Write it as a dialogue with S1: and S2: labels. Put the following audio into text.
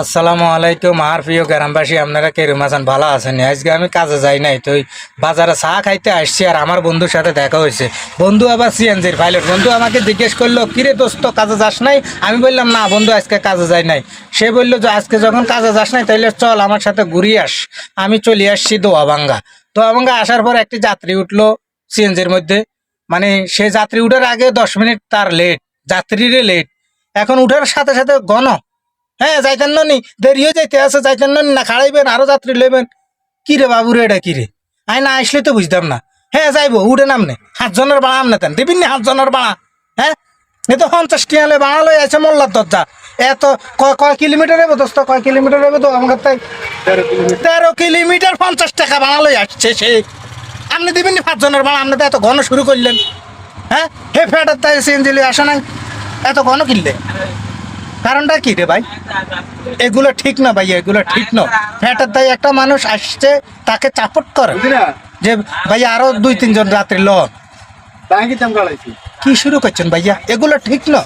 S1: আসসালামু আলাইকুম, আর প্রিয় গ্রামবাসী, আপনারা কেরম আছেন? ভালো আছেন? আজকে আমি কাজে যাই নাই, তো বাজারে চা খাইতে আসছি আর আমার বন্ধুর সাথে দেখা হয়েছে। বন্ধু আবার সিএনজির পাইলট বন্ধু আমাকে জিজ্ঞেস করল, কিরে দোস্ত, কাজে যাস নাই? আমি বললাম, না বন্ধু, আজকে কাজে যাই নাই। সে বলল, যে আজকে যখন কাজে যাস নাই তাহলে চল আমার সাথে ঘুরিয়ে আস। আমি চলে আসছি দোয়াবাঙ্গা। দোয়াবাঙ্গা আসার পর একটি যাত্রী উঠল সিএনজির মধ্যে। মানে সে যাত্রী উঠার আগে দশ মিনিট তার লেট যাত্রীরে লেট এখন উঠার সাথে সাথে গণ। হ্যাঁ যাইতেন নি দেরিও যাইতে আছে যাইতেন নি না। খাড়াইবেন আরও যাত্রী লইবেন। কি রে বাবু রে এটা কি রে? আই না আসলে তো বুঝতাম না। হ্যাঁ যাইবো উঠে নামনে সাতজনের বাড়া আমনে তেন দিবিন নি সাতজনের বাড়া? হ্যাঁ? এ তো পঞ্চাশ টিয়ালে বাড়া লই আছে মোল্লার দরজা। এত কয় কয় কিলোমিটার হবে দোস্ত? কয় কিলোমিটার হবে তো? আমার তাই তেরো কিলোমিটার। পঞ্চাশ টাকা বাড়া লই আসছে সে। আপনি দিবেন নি পাঁচজনের বাড়া? আপনি তো এত ঘন শুরু করলেন। হ্যাঁ? হে ফেটার তাই সিএনজিলি আসে নাই। এত ঘন কিনলে? কারণটা কি রে ভাই? এগুলো ঠিক না ভাই এগুলো ঠিক না। ফ্যাটের দায় একটা মানুষ আসছে তাকে চাপট করে। যে ভাই আরও দুই তিনজন রাত্রি ল
S2: ব্যাংকে দাম কাড়াইছি
S1: কি শুরু করছেন ভাইয়া? এগুলো ঠিক না।